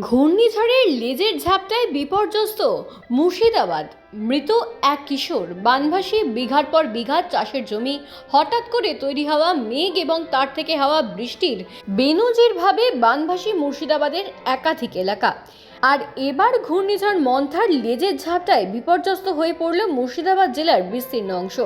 ঘূর্ণিঝড়ের লেজের ঝাপটায় বিপর্যস্ত মুর্শিদাবাদ। মৃত এক কিশোর বানভাসী বিঘার পর বিঘা চাষের জমি হঠাৎ করে তৈরি হওয়া মেঘ এবং তার থেকে হওয়া বৃষ্টির বেনজিরভাবে বানভাসী মুর্শিদাবাদের একাধিক এলাকা। আর এবার ঘূর্ণিঝড় মন্থার লেজের ঝাপটায় বিপর্যস্ত হয়ে পড়ল মুর্শিদাবাদ জেলার বিস্তীর্ণ অংশ।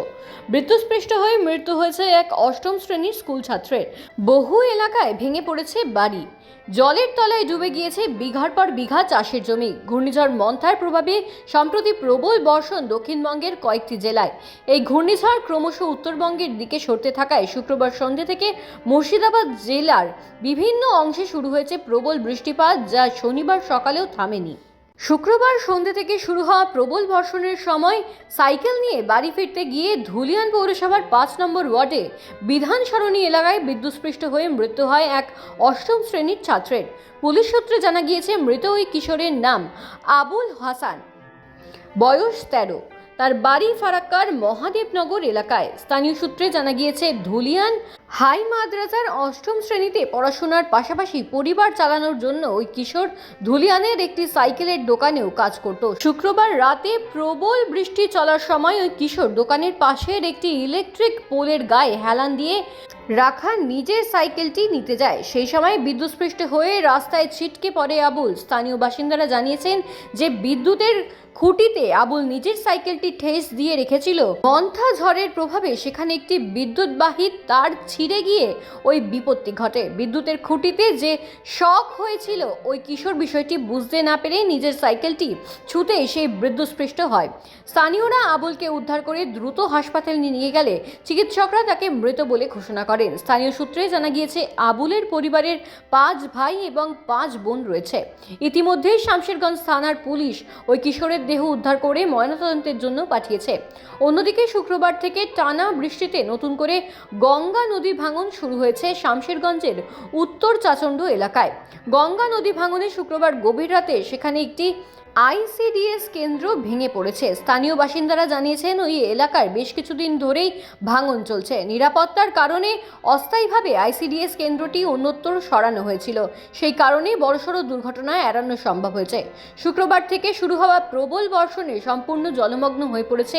বিদ্যুৎস্পৃষ্ট হয়ে মৃত্যু হয়েছে এক অষ্টম শ্রেণির স্কুল ছাত্রের। বহু এলাকায় ভেঙে পড়েছে বাড়ি। জলের তলায় ডুবে গিয়েছে বিঘার পর বিঘা চাষের জমি। ঘূর্ণিঝড় মন্থার প্রভাবে সম্প্রতি প্রবল বর্ষণ দক্ষিণবঙ্গের কয়েকটি জেলায়। এই ঘূর্ণিঝড় ক্রমশ উত্তরবঙ্গের দিকে সরতে থাকায় শুক্রবার সন্ধ্যে থেকে মুর্শিদাবাদ জেলার বিভিন্ন অংশে শুরু হয়েছে প্রবল বৃষ্টিপাত, যা শনিবার সকালেও থামেনি। শুক্রবার সন্ধ্যে থেকে শুরু হওয়া প্রবল বর্ষণের সময় সাইকেল নিয়ে বাড়ি ফিরতে গিয়ে ধুলিয়ান পৌরসভার পাঁচ নম্বর ওয়ার্ডে বিধান সরণী এলাকায় বিদ্যুৎস্পৃষ্ট হয়ে মৃত্যু হয় এক অষ্টম শ্রেণির ছাত্রের। পুলিশ সূত্রে জানা গিয়েছে, মৃত ওই কিশোরের নাম আবুল হাসান। বয়স তেরো। তার বাড়ি ফারাক্কার মহাদেবনগর এলাকায়। স্থানীয় সূত্রে জানা গিয়েছে, ধুলিয়ান হাই মাদ্রাসার অষ্টম শ্রেণীতে পড়াশোনার পাশাপাশি পরিবার চালানোর জন্য ওই কিশোর ধুলিয়ানের একটি সাইকেলের দোকানেও কাজ করত। শুক্রবার রাতে প্রবল বৃষ্টি চলার সময় ওই কিশোর দোকানের পাশের একটি ইলেকট্রিক পোলের গায়ে হেলান দিয়ে রাখা নিজের সাইকেলটি নিতে যায়। সেই সময় বিদ্যুৎস্পৃষ্ট হয়ে রাস্তায় ছিটকে পড়ে আবুল। স্থানীয় বাসিন্দারা জানিয়েছেন যে, বিদ্যুতের খুঁটিতে আবুল নিজের সাইকেলটি ঠেস দিয়ে রেখেছিল। মন্থা ঝড়ের প্রভাবে সেখানে একটি বিদ্যুৎবাহী তার ছিঁড়ে গিয়ে ওই বিপত্তি ঘটে। বিদ্যুতের খুঁটিতে যে শক হয়েছিল, ওই কিশোর বিষয়টি বুঝতে না পেরে নিজের সাইকেলটি ছুতে সেই বিদ্যুৎস্পৃষ্ট হয়। স্থানীয়রা আবুলকে উদ্ধার করে দ্রুত হাসপাতালে নিয়ে গেলে চিকিৎসকরা তাকে মৃত বলে ঘোষণা করেন। স্থানীয় সূত্রে জানা গিয়েছে, আবুলের পরিবারের পাঁচ ভাই এবং পাঁচ বোন রয়েছে। ইতিমধ্যেই শামশেরগঞ্জ থানার পুলিশ ওই কিশোরের দেহ উদ্ধার করে ময়নাতদন্তের জন্য পাঠিয়েছে। অন্যদিকে শুক্রবার থেকে টানা বৃষ্টিতে নতুন করে গঙ্গা নদী ভাঙন শুরু হয়েছে শামশেরগঞ্জের উত্তর চাচণ্ড এলাকায়। গঙ্গা নদী ভাঙনে শুক্রবার গভীর রাতে সেখানে একটি আইসিডিএস কেন্দ্র ভেঙে পড়েছে। স্থানীয় বাসিন্দারা জানিয়েছেন, ওই এলাকার বেশ কিছুদিন ধরেই ভাঙন চলছে। নিরাপত্তার কারণে অস্থায়ীভাবে আইসিডিএস কেন্দ্রটি অন্যত্র সরানো হয়েছিল। সেই কারণেই বড়সড় দুর্ঘটনা এড়ানো সম্ভব হয়েছে। শুক্রবার থেকে শুরু হওয়া প্রবল বর্ষণে সম্পূর্ণ জলমগ্ন হয়ে পড়েছে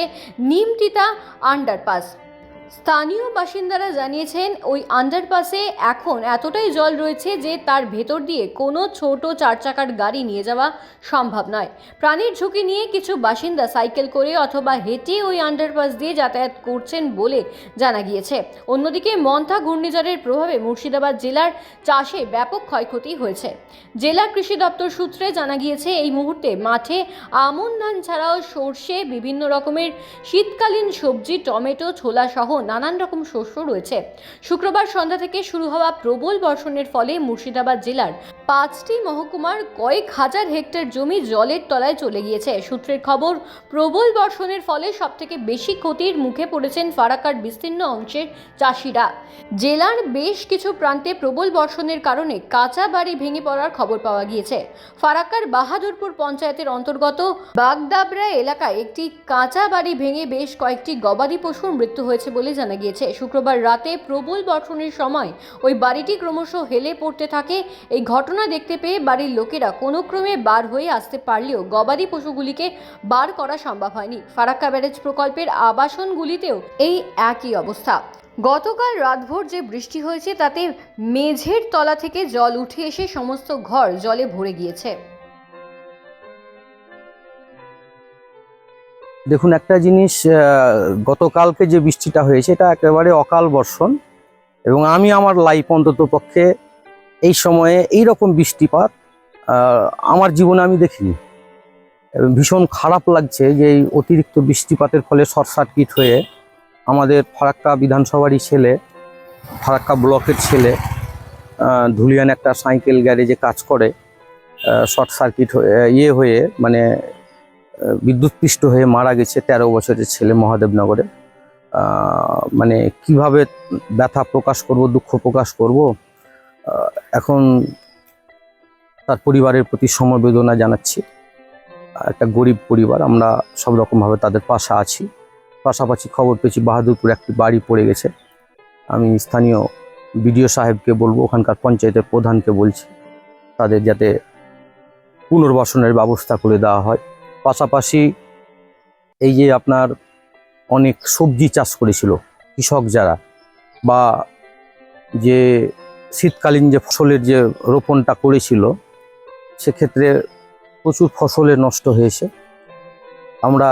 নিমতিতা আন্ডারপাস। স্থানীয় বাসিন্দারা জানিয়েছেন, ওই আন্ডারপাসে এখন এতটাই জল রয়েছে যে তার ভেতর দিয়ে কোনো ছোট চার চাকার গাড়ি নিয়ে যাওয়া সম্ভব নয়। প্রাণীর ঝুঁকি নিয়ে কিছু বাসিন্দা সাইকেল করে অথবা হেঁটে ওই আন্ডারপাস দিয়ে যাতায়াত করছেন বলে জানা গিয়েছে। অন্যদিকে মন্থা ঘূর্ণিঝড়ের প্রভাবে মুর্শিদাবাদ জেলার চাষে ব্যাপক ক্ষয়ক্ষতি হয়েছে। জেলা কৃষি দপ্তর সূত্রে জানা গিয়েছে, এই মুহূর্তে মাঠে আমন ধান ছাড়াও সর্ষে, বিভিন্ন রকমের শীতকালীন সবজি, টমেটো, ছোলা সহ নানান রকম শস্য রয়েছে। শুক্রবার সন্ধ্যা থেকে শুরু হওয়া প্রবল বর্ষণের ফলে মুর্শিদাবাদ জেলার পাঁচটি মহকুমার কয়েক হাজার হেক্টর জমি জলের তলায় চলে গিয়েছে। সূত্রের খবর, প্রবল বর্ষণের ফলে সবথেকে বেশি ক্ষতির মুখে পড়েছেন ফারাক্কার বিস্তীর্ণ অংশের চাষিরা। জেলার বেশ কিছু প্রান্তে প্রবল বর্ষণের কারণে কাঁচা বাড়ি ভেঙে পড়ার খবর পাওয়া গিয়েছে। ফারাক্কার বাহাদুরপুর পঞ্চায়েতের অন্তর্গত বাগদাবরা এলাকায় একটি কাঁচা বাড়ি ভেঙে বেশ কয়েকটি গবাদি পশুর মৃত্যু হয়েছে বলে জানা গিয়েছে, শুক্রবার রাতে প্রবল বর্ষণের সময় ওই বাড়িটি ক্রমশ হেলে পড়তে থাকে। এই ঘটনা দেখতে পেয়ে বাড়ির লোকেরা কোনো ক্রমে বার হয়ে আসতে পারলেও গবাদি পশুগুলিকে বার করা সম্ভব হয়নি। ফারাক্কা ব্যারেজ প্রকল্পের আবাসনগুলিতেও এই একই অবস্থা। গতকাল রাতভর যে বৃষ্টি হয়েছে, তাতে মেঝের তলা থেকে জল উঠে এসে সমস্ত ঘর জলে ভরে গিয়েছে। দেখুন, একটা জিনিস গতকালকে যে বৃষ্টিটা হয়েছে, এটা একেবারে অকাল বর্ষণ এবং আমি আমার লাইফ অন্তত পক্ষে এই সময়ে এই রকম বৃষ্টিপাত আমার জীবনে আমি দেখিনি। ভীষণ খারাপ লাগছে যে এই অতিরিক্ত বৃষ্টিপাতের ফলে শর্ট সার্কিট হয়ে আমাদের ফারাক্কা বিধানসভারই ছেলে, ফারাক্কা ব্লকের ছেলে ধুলিয়ান একটা সাইকেল গ্যারেজে কাজ করে শর্ট সার্কিট হয়ে ইয়ে হয়ে মানে বিদ্যুৎপৃষ্ট হয়ে মারা গেছে তেরো বছরের ছেলে মহাদেবনগরে। মানে কীভাবে ব্যথা প্রকাশ করব, দুঃখ প্রকাশ করব এখন তার পরিবারের প্রতি সমবেদনা জানাচ্ছি। একটা গরিব পরিবার, আমরা সব রকমভাবে তাদের পাশে আছি। পাশাপাশি খবর পেয়েছি, বাহাদুরপুর একটি বাড়ি পড়ে গেছে। আমি স্থানীয় বিডিও সাহেবকে বলব, ওখানকার পঞ্চায়েতের প্রধানকে বলছি, তাদের যাতে পুনর্বাসনের ব্যবস্থা করে দেওয়া হয়। পাশাপাশি এই যে আপনার অনেক সবজি চাষ করেছিল কৃষক যারা বা যে শীতকালীন যে ফসলের যে রোপণটা করেছিল, সেক্ষেত্রে প্রচুর ফসলে নষ্ট হয়েছে। আমরা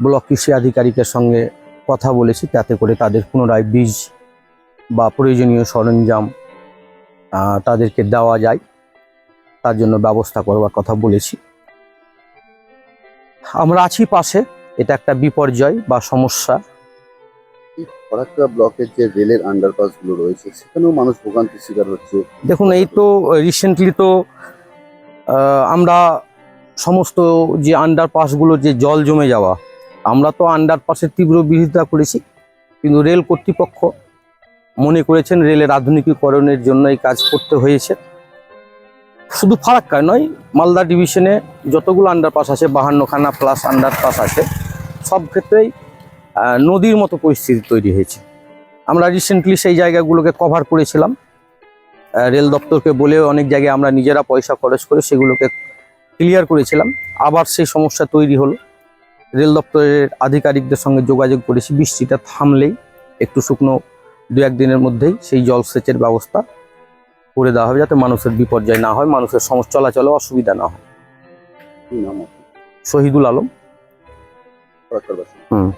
ব্লক কৃষি আধিকারিকের সঙ্গে কথা বলেছি যাতে করে তাদের পুনরায় বীজ বা প্রয়োজনীয় সরঞ্জাম তাদেরকে দেওয়া যায়। তার জন্য ব্যবস্থা করবার কথা বলেছি। আমরা আছি পাশে এটা একটা বিপর্যয় বা সমস্যা। ফরাক্কা ব্লকের যে রেলের আন্ডারপাসগুলো রয়েছে সেখানেও মানুষ ভোগান্তির শিকার হচ্ছে। দেখুন এই তো রিসেন্টলি তো আমরা সমস্ত যে আন্ডারপাসগুলো যে জল জমে যাওয়া আমরা তো আন্ডারপাসের তীব্র বিরোধিতা করেছি কিন্তু রেল কর্তৃপক্ষ মনে করেছেন রেলের আধুনিকীকরণের জন্য এই কাজ করতে হয়েছে। শুধু ফারাক্কায় নয়, মালদা ডিভিশনে যতগুলো আন্ডারপাস আছে, বাহান্নখানা প্লাস আন্ডারপাস আছে, সব ক্ষেত্রেই নদীর মতো পরিস্থিতি তৈরি হয়েছে। আমরা রিসেন্টলি সেই জায়গাগুলোকে কভার করেছিলাম। রেল দপ্তরকে বলেও অনেক জায়গায় আমরা নিজেরা পয়সা খরচ করে সেগুলোকে ক্লিয়ার করেছিলাম। আবার সেই সমস্যা তৈরি হলো। রেল দপ্তরের আধিকারিকদের সঙ্গে যোগাযোগ করেছি, বৃষ্টিটা থামলেই, একটু শুকনো দু একদিনের মধ্যেই সেই জলসেচের ব্যবস্থা করে দেওয়া হবে যাতে মানুষের বিপর্যয় না হয় মানুষের সমস্যা চলাচলে অসুবিধা না হয়? শহীদুল আলম। হুম।